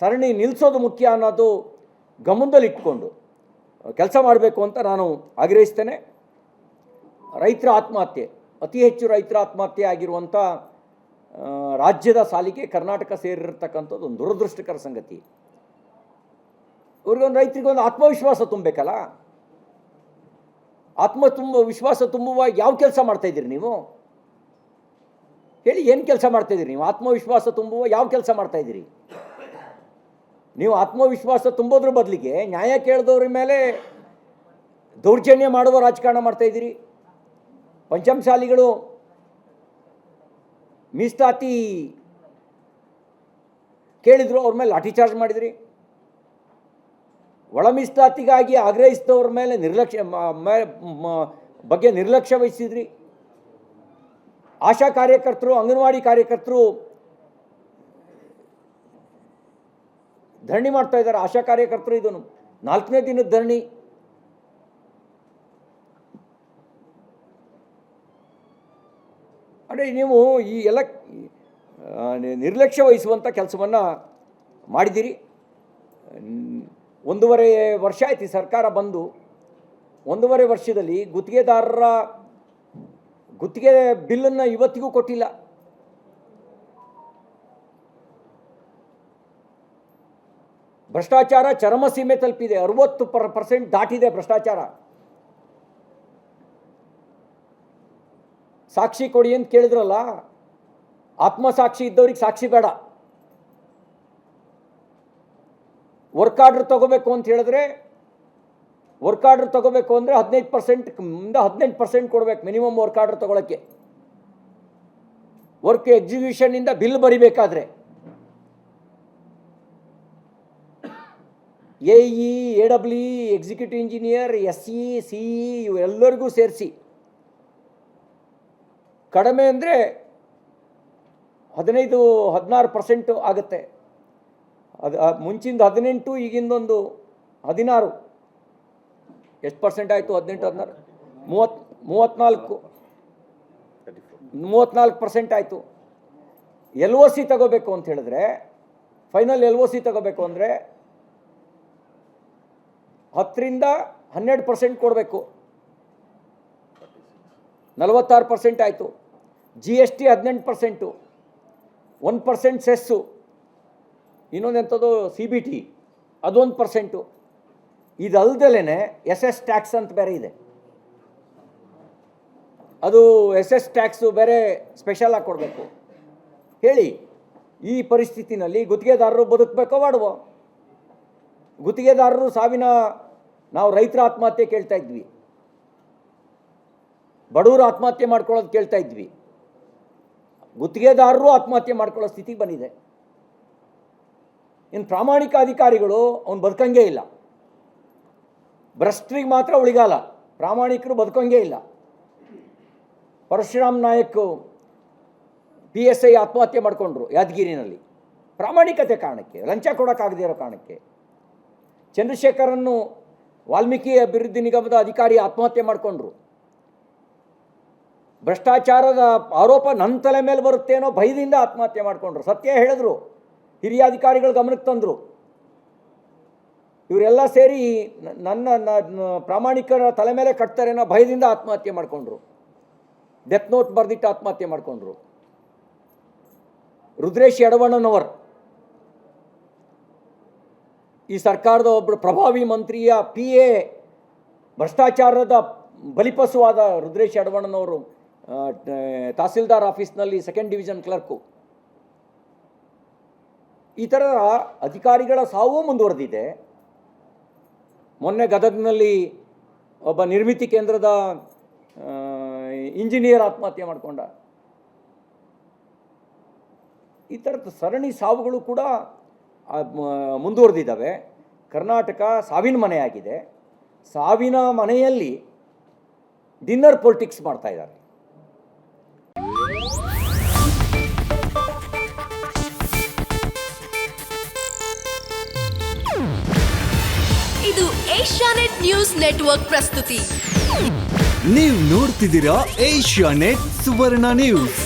ಸರಣಿ ನಿಲ್ಲಿಸೋದು ಮುಖ್ಯ ಅನ್ನೋದು ಗಮನದಲ್ಲಿಟ್ಕೊಂಡು ಕೆಲಸ ಮಾಡಬೇಕು ಅಂತ ನಾನು ಆಗ್ರಹಿಸ್ತೇನೆ. ರೈತರ ಆತ್ಮಹತ್ಯೆ, ಅತಿ ಹೆಚ್ಚು ರೈತರ ಆತ್ಮಹತ್ಯೆ ಆಗಿರುವಂಥ ರಾಜ್ಯದ ಸಾಲಿಗೆ ಕರ್ನಾಟಕ ಸೇರಿರ್ತಕ್ಕಂಥದ್ದು ಒಂದು ದುರದೃಷ್ಟಕರ ಸಂಗತಿ. ಇವ್ರಿಗೊಂದು ರೈತರಿಗೊಂದು ಆತ್ಮವಿಶ್ವಾಸ ತುಂಬಬೇಕಲ್ಲ? ಆತ್ಮ ತುಂಬ, ವಿಶ್ವಾಸ ತುಂಬುವ ಯಾವ ಕೆಲಸ ಮಾಡ್ತಾಯಿದ್ದೀರಿ ನೀವು? ಹೇಳಿ ಏನು ಕೆಲಸ ಮಾಡ್ತಾಯಿದ್ದೀರಿ ನೀವು? ಆತ್ಮವಿಶ್ವಾಸ ತುಂಬುವ ಯಾವ ಕೆಲಸ ಮಾಡ್ತಾಯಿದ್ದೀರಿ ನೀವು ಆತ್ಮವಿಶ್ವಾಸ ತುಂಬೋದ್ರ ಬದಲಿಗೆ ನ್ಯಾಯ ಕೇಳಿದವ್ರ ಮೇಲೆ ದೌರ್ಜನ್ಯ ಮಾಡುವ ರಾಜಕಾರಣ ಮಾಡ್ತಾಯಿದ್ದೀರಿ ಪಂಚಮಶಾಲಿಗಳು ಮೀಸಲಾತಿ ಕೇಳಿದ್ರು ಅವ್ರ ಮೇಲೆ ಲಾಠಿ ಚಾರ್ಜ್ ಮಾಡಿದ್ರಿ. ಒಳ ಮೀಸಲಾತಿಗಾಗಿ ಆಗ್ರಹಿಸಿದವ್ರ ಮೇಲೆ ನಿರ್ಲಕ್ಷ್ಯ ಬಗ್ಗೆ ನಿರ್ಲಕ್ಷ್ಯ ವಹಿಸಿದ್ರಿ. ಆಶಾ ಕಾರ್ಯಕರ್ತರು, ಅಂಗನವಾಡಿ ಕಾರ್ಯಕರ್ತರು ಧರಣಿ ಮಾಡ್ತಾ ಇದ್ದಾರೆ. ಆಶಾ ಕಾರ್ಯಕರ್ತರು ಇದನ್ನು. ನಾಲ್ಕನೇ ದಿನದ ಧರಣಿ. ಅಂದರೆ ನೀವು ಈ ಎಲ್ಲ ನಿರ್ಲಕ್ಷ್ಯ ವಹಿಸುವಂಥ ಕೆಲಸವನ್ನು ಮಾಡಿದ್ದೀರಿ. ಒಂದೂವರೆ ವರ್ಷ ಆಯ್ತು ಸರ್ಕಾರ ಬಂದು. ಒಂದೂವರೆ ವರ್ಷದಲ್ಲಿ ಗುತ್ತಿಗೆದಾರರ ಗುತ್ತಿಗೆ ಬಿಲ್ಲನ್ನು ಇವತ್ತಿಗೂ ಕೊಟ್ಟಿಲ್ಲ. ಭ್ರಷ್ಟಾಚಾರ ಚರಮಸೀಮೆ ತಲುಪಿದೆ. ಅರವತ್ತು ಪರ್, ಪರ್ಸೆಂಟ್ ದಾಟಿದೆ ಭ್ರಷ್ಟಾಚಾರ. ಸಾಕ್ಷಿ ಕೊಡಿ ಅಂತ ಕೇಳಿದ್ರಲ್ಲ, ಆತ್ಮಸಾಕ್ಷಿ ಇದ್ದವ್ರಿಗೆ ಸಾಕ್ಷಿ ಬೇಡ. ವರ್ಕ್ ಆರ್ಡ್ರ್ ತಗೋಬೇಕು ಅಂತ ಹೇಳಿದ್ರೆ, ವರ್ಕ್ ಆರ್ಡ್ರ್ ತಗೋಬೇಕು ಅಂದರೆ ಹದಿನೈದು ಪರ್ಸೆಂಟ್, ಮುಂದೆ ಹದಿನೆಂಟು ಪರ್ಸೆಂಟ್ ಕೊಡ್ಬೇಕು ಮಿನಿಮಮ್ ವರ್ಕ್ ಆರ್ಡ್ರ್ ತಗೊಳಕ್ಕೆ. ವರ್ಕ್ ಎಕ್ಸಿಕ್ಯೂಷನ್ನಿಂದ bill ಬರಿಬೇಕಾದ್ರೆ. A E, A W, executive engineer, S E, C E ಇವೆಲ್ಲರಿಗೂ ಸೇರಿಸಿ. ಕಡಿಮೆ ಅಂದರೆ ಹದಿನೈದು, ಹದಿನಾರು ಪರ್ಸೆಂಟು ಆಗುತ್ತೆ. ಅದು ಮುಂಚಿಂದ ಹದಿನೆಂಟು, ಈಗಿಂದೊಂದು ಹದಿನಾರು. ಎಷ್ಟು ಪರ್ಸೆಂಟ್ ಆಯಿತು? ಹದಿನೆಂಟು, ಹದಿನಾರು? ಮೂವತ್ತು ಮೂವತ್ತ್ನಾಲ್ಕು ಮೂವತ್ತ್ನಾಲ್ಕು ಪರ್ಸೆಂಟ್ ಆಯಿತು. ಎಲ್ ಒ ಸಿ ತಗೋಬೇಕು ಅಂತ ಹೇಳಿದ್ರೆ, ಫೈನಲ್ ಎಲ್ ಒ ಸಿ ತಗೋಬೇಕು ಅಂದರೆ ಹತ್ತರಿಂದ ಹನ್ನೆರಡು ಪರ್ಸೆಂಟ್ ಕೊಡಬೇಕು. ನಲವತ್ತಾರು ಪರ್ಸೆಂಟ್ ಆಯಿತು. ಜಿ ಎಸ್ ಟಿ ಹದಿನೆಂಟು ಪರ್ಸೆಂಟು ಒನ್ ಪರ್ಸೆಂಟ್ ಸೆಸ್ಸು ಇನ್ನೊಂದು ಎಂಥದ್ದು ಸಿ ಬಿ ಟಿ ಅದೊಂದು ಪರ್ಸೆಂಟು ಇದಲ್ದಲೇ ಎಸ್ ಎಸ್ ಟ್ಯಾಕ್ಸ್ ಅಂತ ಬೇರೆ ಇದೆ. ಅದು ಎಸ್ ಎಸ್ ಟ್ಯಾಕ್ಸು ಬೇರೆ ಸ್ಪೆಷಲ್ ಆಗಿ ಕೊಡಬೇಕು. ಹೇಳಿ, ಈ ಪರಿಸ್ಥಿತಿನಲ್ಲಿ ಗುತ್ತಿಗೆದಾರರು ಬದುಕಬೇಕೋ, ಮಾಡುವ? ಗುತ್ತಿಗೆದಾರರು ಸಾವಿನ ನಾವು ರೈತರ ಆತ್ಮಹತ್ಯೆ ಕೇಳ್ತಾ ಇದ್ವಿ. ಬಡವರು ಆತ್ಮಹತ್ಯೆ ಮಾಡ್ಕೊಳ್ಳೋದು ಕೇಳ್ತಾ ಇದ್ವಿ. ಗುತ್ತಿಗೆದಾರರು ಆತ್ಮಹತ್ಯೆ ಮಾಡ್ಕೊಳ್ಳೋ ಸ್ಥಿತಿಗೆ ಬಂದಿದೆ. ಇನ್ನು ಪ್ರಾಮಾಣಿಕ ಅಧಿಕಾರಿಗಳು ಅವ್ನು ಬದುಕಂಗೇ ಇಲ್ಲ. ಭ್ರಷ್ಟ್ರಿಗೆ ಮಾತ್ರ ಉಳಿಗಾಲ. ಪ್ರಾಮಾಣಿಕರು ಬದುಕಂಗೇ ಇಲ್ಲ. Parashuram Nayak P S I ಆತ್ಮಹತ್ಯೆ ಮಾಡಿಕೊಂಡ್ರು ಯಾದಗಿರಿನಲ್ಲಿ. ಪ್ರಾಮಾಣಿಕತೆ ಕಾರಣಕ್ಕೆ, ಲಂಚ ಕೊಡೋಕ್ಕಾಗದೇ ಇರೋ ಕಾರಣಕ್ಕೆ. ಚಂದ್ರಶೇಖರನ್ನು ವಾಲ್ಮೀಕಿ ಅಭಿವೃದ್ಧಿ ನಿಗಮದ ಅಧಿಕಾರಿ ಆತ್ಮಹತ್ಯೆ ಮಾಡಿಕೊಂಡ್ರು. ಭ್ರಷ್ಟಾಚಾರದ ಆರೋಪ ನನ್ನ ತಲೆ ಮೇಲೆ ಬರುತ್ತೇನೋ ಭಯದಿಂದ ಆತ್ಮಹತ್ಯೆ ಮಾಡಿಕೊಂಡ್ರು. ಸತ್ಯ ಹೇಳಿದ್ರು. ಹಿರಿಯ ಅಧಿಕಾರಿಗಳು ಗಮನಕ್ಕೆ ತಂದರು. ಇವರೆಲ್ಲ ಸೇರಿ ನನ್ನ ಪ್ರಾಮಾಣಿಕರ ತಲೆ ಮೇಲೆ ಕಟ್ತಾರೇನೋ ಭಯದಿಂದ ಆತ್ಮಹತ್ಯೆ ಮಾಡಿಕೊಂಡ್ರು. ಡೆತ್ ನೋಟ್ ಬರೆದಿಟ್ಟು ಆತ್ಮಹತ್ಯೆ ಮಾಡಿಕೊಂಡ್ರು. ರುದ್ರೇಶ್ ಯಡವಣ್ಣನವರ್. ಈ ಸರ್ಕಾರದ ಒಬ್ಬರು ಪ್ರಭಾವಿ ಮಂತ್ರಿಯ ಪಿ ಎ ಭ್ರಷ್ಟಾಚಾರದ ಬಲಿಪಸುವಾದ ರುದ್ರೇಶ್ ಯಡವಣ್ಣನವರು ತಹಸೀಲ್ದಾರ್ ಆಫೀಸ್ನಲ್ಲಿ ಸೆಕೆಂಡ್ ಡಿವಿಷನ್ ಕ್ಲರ್ಕು ಈ ಥರ ಅಧಿಕಾರಿಗಳ ಸಾವು ಮುಂದುವರೆದಿದೆ. ಮೊನ್ನೆ ಗದಗ್ನಲ್ಲಿ ಒಬ್ಬ ನಿರ್ಮಿತಿ ಕೇಂದ್ರದ ಇಂಜಿನಿಯರ್ ಆತ್ಮಹತ್ಯೆ ಮಾಡಿಕೊಂಡ. ಈ ಥರದ ಸರಣಿ ಸಾವುಗಳು ಕೂಡ ಮುಂದುವರೆದಿದ್ದಾವೆ. ಕರ್ನಾಟಕ ಸಾವಿನ ಮನೆಯಾಗಿದೆ. ಸಾವಿನ ಮನೆಯಲ್ಲಿ ಡಿನ್ನರ್ ಪೊಲಿಟಿಕ್ಸ್ ಮಾಡ್ತಾ ಇದ್ದಾರೆ. ಇದು ಏಷ್ಯಾನೆಟ್ ನ್ಯೂಸ್ ನೆಟ್ವರ್ಕ್ ಪ್ರಸ್ತುತಿ. ನೀವು ನೋಡ್ತಿದ್ದೀರಾ ಏಷ್ಯಾನೆಟ್ ಸುವರ್ಣ ನ್ಯೂಸ್.